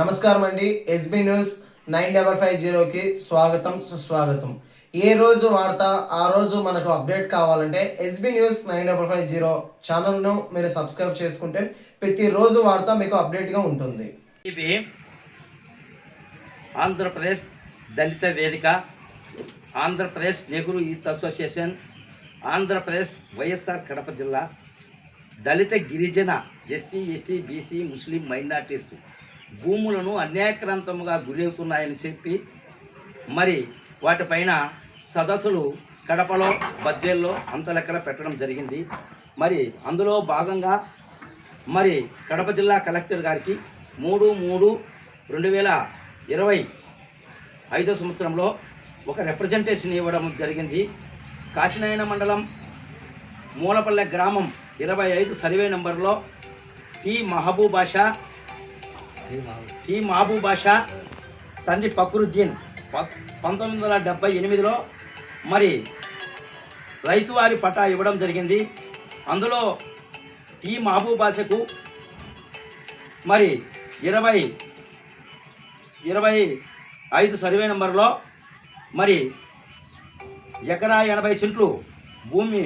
నమస్కారం అండి. SB news nine double five జీరోకి స్వాగతం సుస్వాగతం. ఏ రోజు వార్త ఆ రోజు మనకు అప్డేట్ కావాలంటే SB news nine double five zero ఛానల్ను మీరు సబ్స్క్రైబ్ చేసుకుంటే ప్రతిరోజు వార్త మీకు అప్డేట్గా ఉంటుంది. ఇది ఆంధ్రప్రదేశ్ దళిత వేదిక Andhra Pradesh Nehru youth association Andhra Pradesh YSR Kadapa జిల్లా దళిత గిరిజన SC ST BC Muslim minorities. భూములను అన్యాయక్రాంతముగా గురవుతున్నాయని చెప్పి మరి వాటిపైన సదస్సులు కడపలో బద్వేల్లో అంతలెక్కల పెట్టడం జరిగింది. మరి అందులో భాగంగా మరి కడప జిల్లా కలెక్టర్ గారికి మూడు మూడు రెండు వేల ఇరవై ఐదో సంవత్సరంలో ఒక రిప్రజెంటేషన్ ఇవ్వడం జరిగింది. కాశీనాయన మండలం మూలపల్లె గ్రామం ఇరవై ఐదు సర్వే నెంబర్లో టి మహబూబ్ బాషా టి మహబూబ్ బాషా తండ్రి ఫక్రుద్దీన్. పంతొమ్మిది వందల డెబ్బై ఎనిమిదిలో మరి రైతువారి పటా ఇవ్వడం జరిగింది. అందులో టి మహబూబ్ బాషకు మరి ఇరవై ఇరవై ఐదు సర్వే నెంబర్లో మరి ఎకరా ఎనభై సెంట్లు భూమి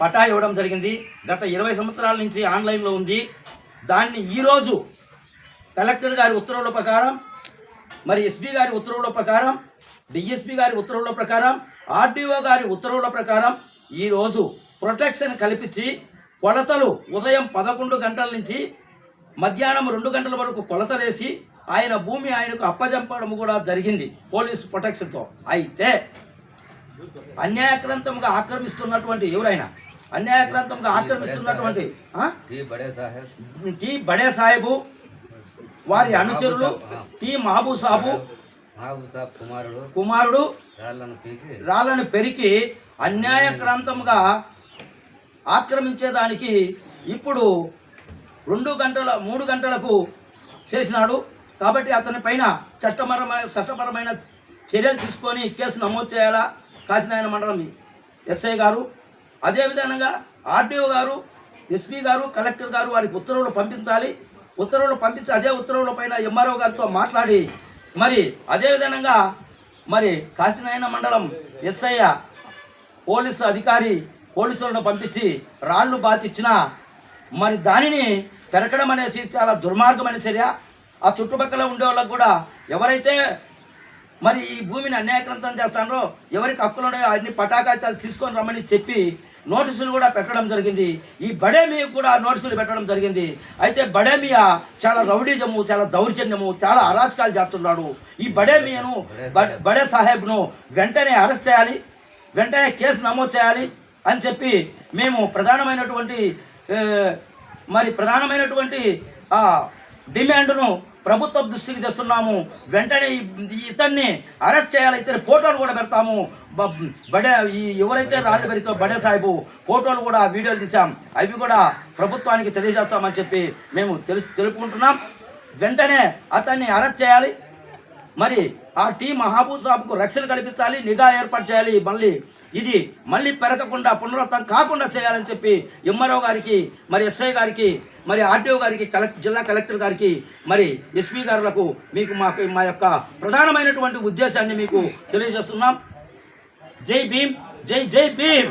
పటా ఇవ్వడం జరిగింది. గత ఇరవై సంవత్సరాల నుంచి ఆన్లైన్లో ఉంది. దాన్ని ఈరోజు కలెక్టర్ గారి ఉత్తర్వుల ప్రకారం మరి ఎస్పీ గారి ఉత్తర్వుల ప్రకారం డిఎస్పీ గారి ఉత్తర్వుల ప్రకారం ఆర్డీఓ గారి ఉత్తర్వుల ప్రకారం ఈరోజు ప్రొటెక్షన్ కల్పించి కొలతలు ఉదయం పదకొండు గంటల నుంచి మధ్యాహ్నం రెండు గంటల వరకు కొలతలేసి ఆయన భూమి ఆయనకు అప్పజంపడం కూడా జరిగింది పోలీసు ప్రొటెక్షన్తో. అయితే అన్యాయక్రాంతంగా ఆక్రమిస్తున్నటువంటి ఎవరైనా అన్యాయక్రాంతంగా ఆక్రమిస్తున్నటువంటి టి బడే సాహెబు వారి అనుచరులు టి మహబూ సాబు మహబూబ్ సాబ్ కుమారుడు కుమారుడు రాళ్ళను పెరికి అన్యాయక్రాంతంగా ఆక్రమించేదానికి ఇప్పుడు రెండు గంటల మూడు గంటలకు చేసినాడు. కాబట్టి అతని పైన చట్టపరమైన చట్టపరమైన చర్యలు తీసుకొని కేసు నమోదు చేయాలా? కాశీనాయన మండలం ఎస్ఐ గారు. అదేవిధంగా ఆర్డీఓ గారు ఎస్పీ గారు కలెక్టర్ గారు వారికి ఉత్తర్వులు పంపించాలి. ఉత్తర్వులు పంపించి అదే ఉత్తర్వుల పైన ఎంఆర్ఓ గారితో మాట్లాడి మరి అదేవిధంగా మరి కాశీనాయన మండలం ఎస్ఐ పోలీసు అధికారి పోలీసులను పంపించి రాళ్ళు బాతిచ్చిన మరి దానిని పెరకడం అనేది చాలా దుర్మార్గమైన చర్య. ఆ చుట్టుపక్కల ఉండే వాళ్ళకు కూడా ఎవరైతే మరి ఈ భూమిని అన్యాయక్రంతం చేస్తారో ఎవరికి హక్కులు ఉన్నాయో అన్ని పటాకాయితాలు తీసుకొని రమ్మని చెప్పి నోటీసులు కూడా పెట్టడం జరిగింది. ఈ బడేమియా కూడా నోటీసులు పెట్టడం జరిగింది. అయితే బడేమియా చాలా రౌడీజము చాలా దౌర్జన్యము చాలా అరాచకాలు చేస్తున్నాడు. ఈ బడేమియను బడే సాహెబ్ను వెంటనే అరెస్ట్ చేయాలి వెంటనే కేసు నమోదు చేయాలి అని చెప్పి మేము ప్రధానమైనటువంటి మరి ప్రధానమైనటువంటి డిమాండ్ను ప్రభుత్వ దృష్టికి తెస్తున్నాము. వెంటనే ఇతన్ని అరెస్ట్ చేయాలి. ఇతని ఫోటోలు కూడా పెడతాము. బడే ఈ ఎవరైతే రాళ్ళు పెరితో బడే సాహిబు ఫోటోలు కూడా వీడియోలు తీసాం అవి కూడా ప్రభుత్వానికి తెలియజేస్తామని చెప్పి మేము తెలు తెలుపుకుంటున్నాం. వెంటనే అతన్ని అరెస్ట్ చేయాలి. మరి ఆ టీ మహబూబ్ సాబ్కు రక్షణ కల్పించాలి నిఘా ఏర్పాటు చేయాలి మళ్ళీ ఇది మళ్ళీ పెరగకుండా పునరుద్ధం కాకుండా చేయాలని చెప్పి ఎమ్మరావు గారికి మరి ఎస్ఐ గారికి మరి ఆర్డీఓ గారికి కలెక్ట్ జిల్లా కలెక్టర్ గారికి మరి ఎస్పీ గారులకు మీకు మాకు మా యొక్క ప్రధానమైనటువంటి ఉద్దేశాన్ని మీకు తెలియజేస్తున్నాం. జై భీమ్ జై జై భీమ్!